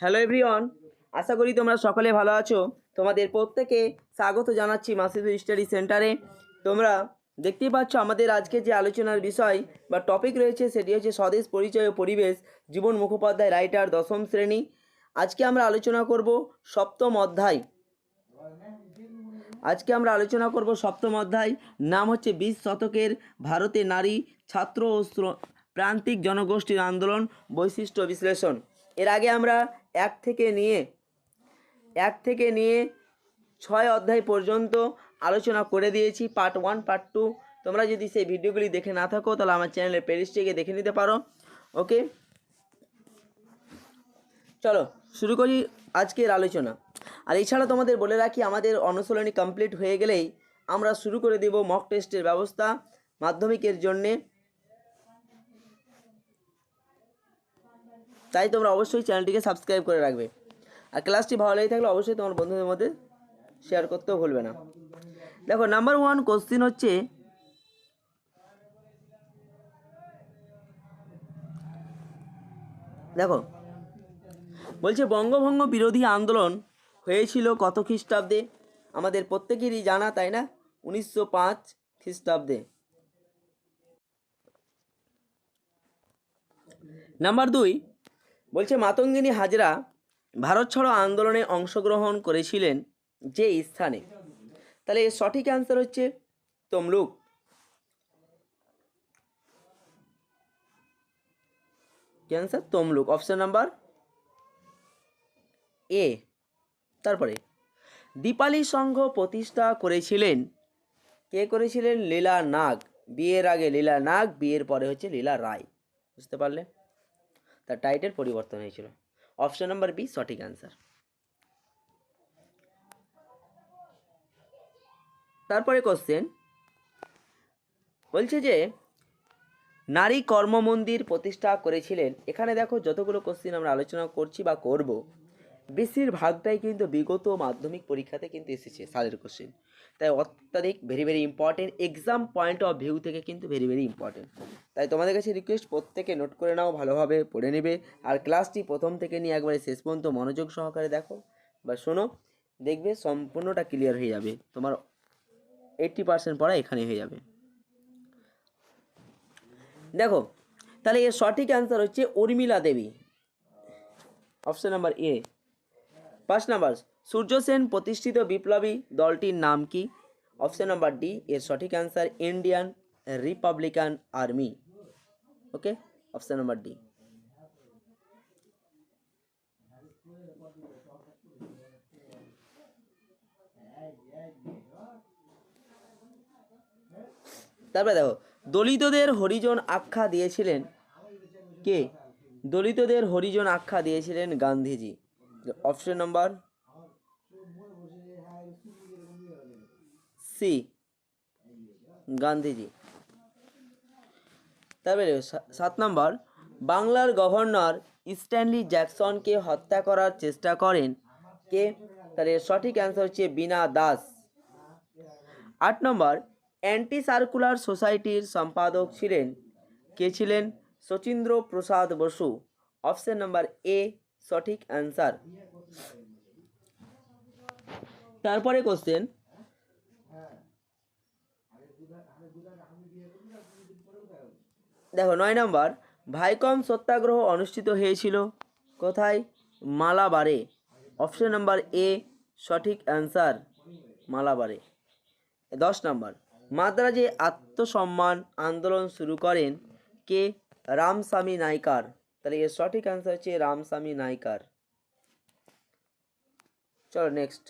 Hello everyone আশা করি তোমরা সকলে ভালো আছো। তোমাদের প্রত্যেকে স্বাগত জানাচ্ছি মাসিদ স্টাডি সেন্টারে। তোমরা দেখতেই পাচ্ছ আমাদের আজকে যে আলোচনার বিষয় বা টপিক রয়েছে, সেটি হচ্ছে স্বদেশ পরিচয় ও পরিবেশ, জীবন মুখোপাধ্যায়, রাইটার, দশম শ্রেণি। আজকে আমরা আলোচনা করব সপ্তম অধ্যায়। আজকে আমরা আলোচনা করব সপ্তম অধ্যায়। নাম হচ্ছে বিশ শতকের ভারতে নারী, ছাত্র ও প্রান্তিক জনগোষ্ঠীর আন্দোলন, বৈশিষ্ট্য বিশ্লেষণ। এর আগে আমরা এক থেকে নিয়ে, এক থেকে নিয়ে ছয় অধ্যায় পর্যন্ত আলোচনা করে দিয়েছি পার্ট ওয়ান পার্ট টু তোমরা যদি সেই ভিডিওগুলি দেখে না থাকো, তাহলে আমার চ্যানেলের প্লেলিস্টে দেখে নিতে পারো। ওকে চলো, শুরু করি আজকের আলোচনা। আর এছাড়া তোমাদের বলে রাখি, আমাদের অনুশীলনী কমপ্লিট হয়ে গেলেই আমরা শুরু করে দেব মক টেস্টের ব্যবস্থা মাধ্যমিকের জন্যে। তাই তোমরা অবশ্যই চ্যানেলটিকে সাবস্ক্রাইব করে রাখবে। আর ক্লাসটি ভালো লেগে থাকলে অবশ্যই তোমার বন্ধুদের মধ্যে শেয়ার করতেও ভুলবে না। দেখো নাম্বার ওয়ান কোশ্চিন হচ্ছে, দেখো, বলছে, বঙ্গভঙ্গ বিরোধী আন্দোলন হয়েছিল কত খ্রিস্টাব্দে? আমাদের প্রত্যেকেরই জানা, তাই না? উনিশশো পাঁচ খ্রিস্টাব্দে। নাম্বার দুই বলছে, মাতঙ্গিনী হাজরা, ভারত ছাড়ো আন্দোলনে অংশগ্রহণ করেছিলেন যে স্থানে। তাহলে এর সঠিক অ্যান্সার হচ্ছে তমলুক। কি answer Tamluk. Option number A তারপরে, দীপালি সংঘ প্রতিষ্ঠা করেছিলেন। কে করেছিলেন? লীলা নাগ। বিয়ের আগে লীলা নাগ, বিয়ের পরে হচ্ছে লীলা রায়। বুঝতে পারলে? তার টাইটেল পরিবর্তন হয়েছিল। অপশন নাম্বার বি সঠিক অ্যান্সার তারপরে কোশ্চেন বলছে যে, নারী কর্মমন্দির প্রতিষ্ঠা করেছিলেন। এখানে দেখো যতগুলো কোশ্চেন আমরা আলোচনা করছি বা করব। বেশিরভাগটাই কিন্তু বিগত মাধ্যমিক পরীক্ষাতে কিন্তু এসেছে সালের কোশ্চেন তাই অত্যাধিক very very important exam point of view থেকে কিন্তু ভেরি ভেরি ইম্পর্টেন্ট তাই তোমাদের কাছে রিকোয়েস্ট প্রত্যেকে নোট করে নাও, ভালোভাবে পড়ে নেবে। আর ক্লাসটি প্রথম থেকে নিয়ে একবারে শেষ পর্যন্ত মনোযোগ সহকারে দেখো। বা শোনো, দেখবে সম্পূর্ণটা ক্লিয়ার হয়ে যাবে। তোমার এইট্টি পার্সেন্ট পড়া এখানে হয়ে যাবে। দেখো, তাহলে এর সঠিক অ্যান্সার হচ্ছে Urmila Debi. Option number A পাঁচ নাম্বার, সূর্য সেন প্রতিষ্ঠিত বিপ্লবী দলটির নাম কি? অপশন নাম্বার ডি এর সঠিক answer Indian Republican Army okay option number D তারপরে দেখো, দলিতদের হরিজন আখ্যা দিয়েছিলেন কে? দলিতদের হরিজন আখ্যা দিয়েছিলেন Gandhiji. Option number C Gandhiji. তারপরে সাত নম্বর, বাংলার গভর্নর স্ট্যানলি জ্যাকসনকে হত্যা করার চেষ্টা করেন কে? তাহলে সঠিক অ্যান্সার হচ্ছে বিনা দাস। আট নম্বর অ্যান্টি সার্কুলার সোসাইটির সম্পাদক ছিলেন। কে ছিলেন? Sachindra Prasad Basu. Option number A সঠিক অ্যান্সার। তারপরে কোশ্চেন দেখো, নয় নম্বর। ভাইকম সত্যাগ্রহ অনুষ্ঠিত হয়েছিল কোথায়? মালাবারে। অপশন নাম্বার এ, সঠিক অ্যান্সার মালাবারে। দশ নম্বর। মাদ্রাজে আত্মসম্মান আন্দোলন শুরু করেন কে? রামস্বামী নাইকার। তাহলে এর সঠিক অ্যান্সার হচ্ছে রামস্বামী নাইকার। চলো নেক্সট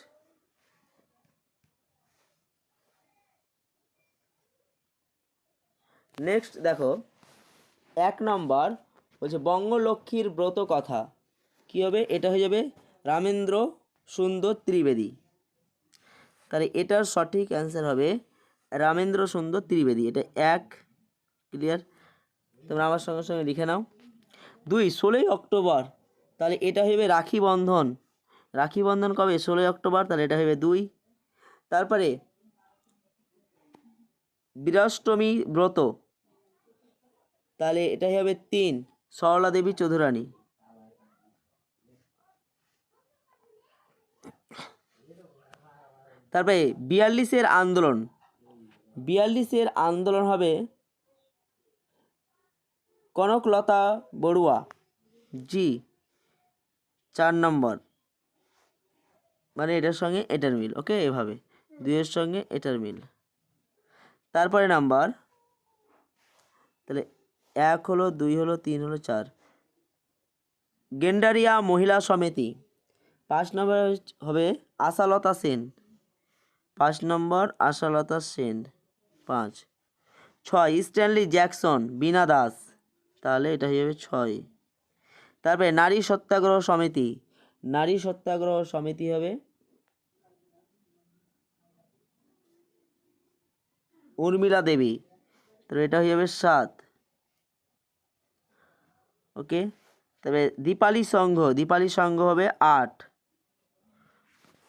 নেক্সট দেখো, এক নম্বর বলছে বঙ্গলক্ষ্মীর ব্রত কথা। কী হবে? এটা হয়ে যাবে রামেন্দ্র সুন্দর ত্রিবেদী। তাহলে এটার সঠিক অ্যান্সার হবে রামেন্দ্র সুন্দর ত্রিবেদী। এটা এক ক্লিয়ার তোমরা আমার সঙ্গে সঙ্গে লিখে নাও। দুই, ষোলোই অক্টোবর। তাহলে এটা হবে রাখি বন্ধন। রাখি বন্ধন কবে? ষোলোই অক্টোবর, তাহলে এটা হবে দুই। তারপরে বীরাষ্টমী ব্রত। তাহলে এটাই হবে তিন, সরলা দেবী চৌধুরানী। তারপরে বিয়াল্লিশের আন্দোলন। বিয়াল্লিশের আন্দোলন হবে কনকলতা বড়ুয়া। জি, চার নম্বর। মানে এটার সঙ্গে এটার মিল, ওকে? এভাবে। দুইয়ের সঙ্গে এটার মিল। তারপরে নাম্বার, তাহলে এক হলো, দুই হলো, তিন হলো, চার। গেন্ডারিয়া মহিলা সমিতি। পাঁচ নম্বর হবে আশালতা সেন। পাঁচ নম্বর আশালতা সেন। পাঁচ। ছয়, স্ট্যানলি জ্যাকসন, বিনা দাস। তাহলে এটা হয়ে যাবে ছয়। তারপরে নারী সত্যাগ্রহ সমিতি। নারী সত্যাগ্রহ সমিতি হবে উর্মিলা দেবী। তাহলে এটা হয়ে যাবে সাত। ওকে? তবে দীপালি সংঘ দীপালি সংঘ হবে আট।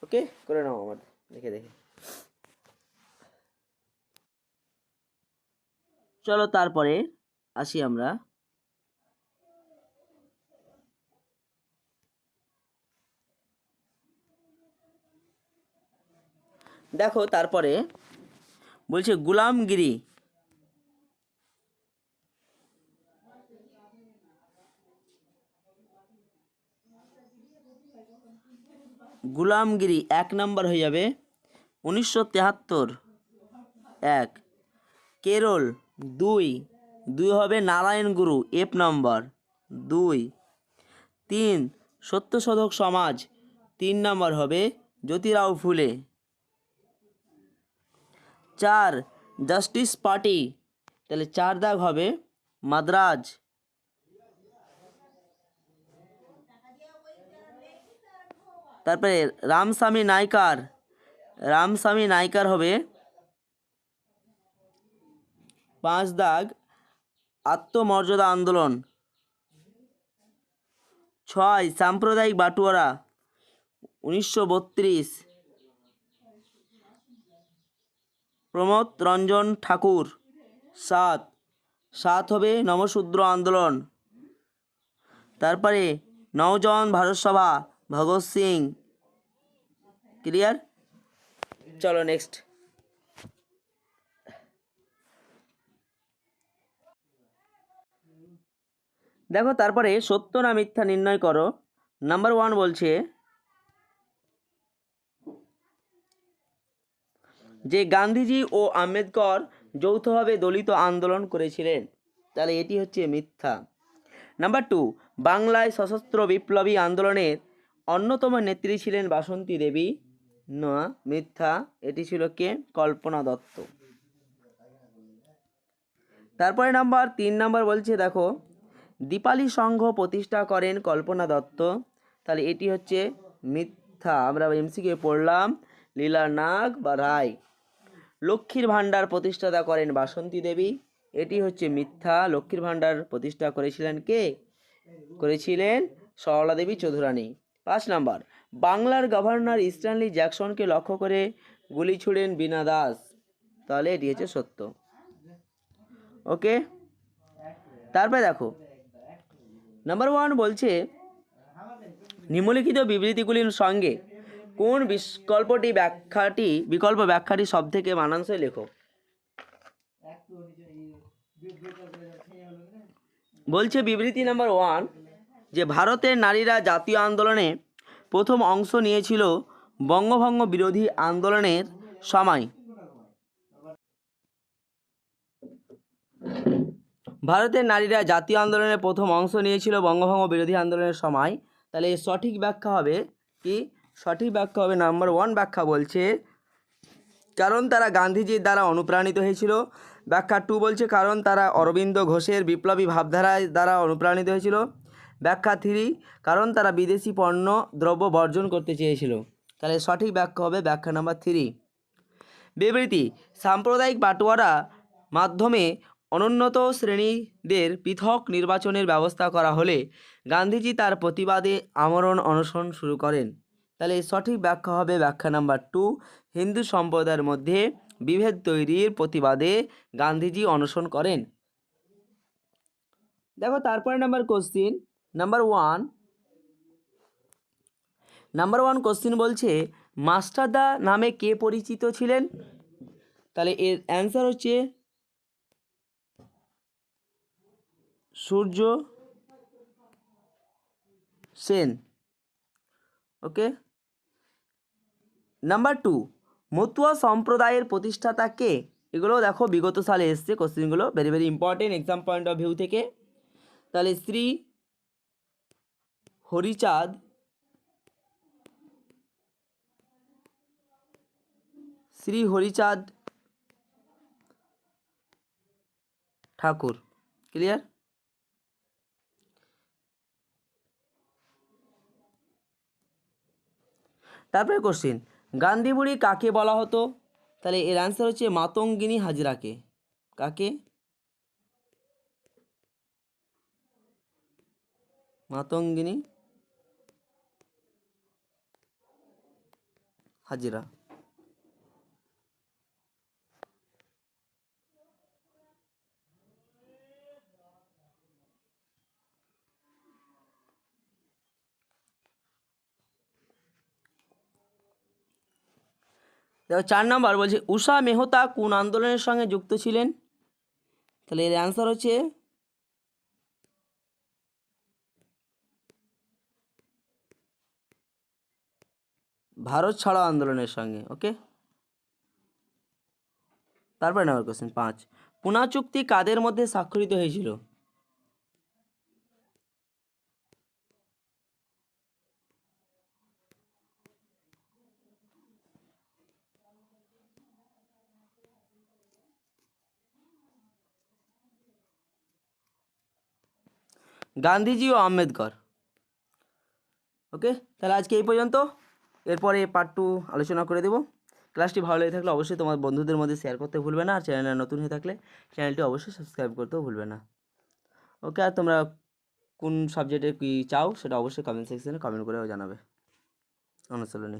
ওকে? করে নাও আমার, দেখে দেখে। চলো তারপরে আসি আমরা। দেখো তারপরে বলছে গুলামগিরি। গুলামগিরি এক নম্বর হয়ে যাবে। উনিশশো তেহাত্তর, এক। কেরল, দুই। দুই হবে নারায়ণ গুরু, এফ নম্বর। দুই। তিন, সত্যশোধক সমাজ, তিন নম্বর হবে জ্যোতিরাও ফুলে। চার জাস্টিস পার্টি তাহলে চার দাগ হবে মাদ্রাজ। তারপরে রামস্বামী নাইকার। রামস্বামী নাইকার হবে পাঁচ দাগ আত্মমর্যাদা আন্দোলন। ছয়, সাম্প্রদায়িক বাটুয়ারা। উনিশশো বত্রিশ। প্রমোদ রঞ্জন ঠাকুর। সাত। সাত হবে নবশূদ্র আন্দোলন। তারপরে নওজন ভারত সভা ভগৎ সিং। ক্লিয়ার চলো নেক্সট দেখো, তারপরে সত্য না মিথ্যা নির্ণয় করো। নাম্বার ওয়ান বলছে যে গান্ধীজি ও আম্বেদকর যৌথভাবে দলিত আন্দোলন করেছিলেন। তাহলে এটি হচ্ছে মিথ্যা। নাম্বার টু, বাংলায় সশস্ত্র বিপ্লবী আন্দোলনের অন্যতম নেত্রী ছিলেন বাসন্তী দেবী। না, মিথ্যা। এটি ছিল কে? কল্পনা দত্ত। তারপরে নাম্বার তিন নাম্বার বলছে, দেখো, দীপালি সংঘ প্রতিষ্ঠা করেন কল্পনা দত্ত। তাহলে এটি হচ্ছে মিথ্যা। আমরা এমসিকে পড়লাম লীলা নাগ বা রায়। লক্ষ্মীর ভাণ্ডার প্রতিষ্ঠাতা করেন বাসন্তী দেবী। এটি হচ্ছে মিথ্যা। লক্ষ্মীর ভাণ্ডার প্রতিষ্ঠা করেছিলেন কে? করেছিলেন সরলা দেবী চৌধুরানী। পাঁচ নাম্বার, বাংলার গভর্নর স্ট্যানলি জ্যাকসনকে লক্ষ্য করে গুলি ছুড়েন বিনা দাস। তাহলে এটি হচ্ছে সত্য। ওকে? তারপরে দেখো, নাম্বার ওয়ান বলছে, নিম্নলিখিত বিবৃতিগুলির সঙ্গে কোন বিকল্পটি ব্যাখ্যাটি, বিকল্প ব্যাখ্যাটি সব থেকে মানানসই লেখো বলছে বিবৃতি নাম্বার ওয়ান, যে ভারতের নারীরা জাতীয় আন্দোলনে প্রথম অংশ নিয়েছিল বঙ্গভঙ্গ বিরোধী আন্দোলনের সময়। ভারতের নারীরা জাতীয় আন্দোলনের প্রথম অংশ নিয়েছিল বঙ্গভঙ্গ বিরোধী আন্দোলনের সময়। তাহলে সঠিক ব্যাখ্যা হবে কি? সঠিক ব্যাখ্যা হবে নাম্বার ওয়ান ব্যাখ্যা বলছে, কারণ তারা গান্ধীজির দ্বারা অনুপ্রাণিত হয়েছিল। ব্যাখ্যা টু বলছে, কারণ তারা অরবিন্দ ঘোষের বিপ্লবী ভাবধারায় দ্বারা অনুপ্রাণিত হয়েছিল। ব্যাখ্যা থ্রি, কারণ তারা বিদেশি পণ্য, দ্রব্য বর্জন করতে চেয়েছিল। তাহলে সঠিক ব্যাখ্যা হবে ব্যাখ্যা নাম্বার থ্রি। বিবৃতি, সাম্প্রদায়িক বাটোয়ারা মাধ্যমে অনুন্নত শ্রেণীদের পৃথক নির্বাচনের ব্যবস্থা করা হলে গান্ধীজি তার প্রতিবাদে আমরণ অনশন শুরু করেন। তাহলে সঠিক ব্যাখ্যা হবে ব্যাখ্যা নাম্বার টু হিন্দু সম্প্রদায়ের মধ্যে বিভেদ তৈরির প্রতিবাদে গান্ধীজি অনশন করেন। দেখো তারপরে number question number one number one question বলছে মাস্টারদা নামে কে পরিচিত ছিলেন? তাহলে এর অ্যান্সার হচ্ছে, Surya Sen. Okay number two Matua সম্প্রদায়ের প্রতিষ্ঠাতা কে? এগুলো দেখো, বিগত সালে এসছে কোশ্চেনগুলো very very important exam point of view থেকে। তাহলে শ্রী হরিচাঁদ শ্রী হরিচাঁদ ঠাকুর ক্লিয়ার তারপরে কোশ্চেন গান্ধী বুড়ি কাকে বলা হতো? তাহলে এর অ্যান্সার হচ্ছে মাতঙ্গিনী হাজরাকে। কাকে? মাতঙ্গিনী হাজিরা। চার নম্বর বলছে, উষা মেহতা কোন আন্দোলনের সঙ্গে যুক্ত ছিলেন? তাহলে এর অ্যান্সার হচ্ছে, ভারত ছাড়ো আন্দোলনের সঙ্গে ওকে তারপরে নেওয়ার কোশ্চেন পাঁচ, পুনা চুক্তি কাদের মধ্যে স্বাক্ষরিত হয়েছিল? গান্ধীজি ও আম্বেদকর। ওকে? তাহলে আজকে এই পর্যন্ত। এরপরে পার্ট টু আলোচনা করে দেবো। ক্লাসটি ভালো লেগে থাকলে অবশ্যই তোমার বন্ধুদের মধ্যে শেয়ার করতে ভুলবে না। আর চ্যানেলে নতুন হয়ে থাকলে চ্যানেলটি অবশ্যই সাবস্ক্রাইব করতেও ভুলবে না। ওকে? আর তোমরা কোন সাবজেক্টে কী চাও সেটা অবশ্যই কমেন্ট সেকশনে কমেন্ট করেও জানাবে। অনুশীলনী।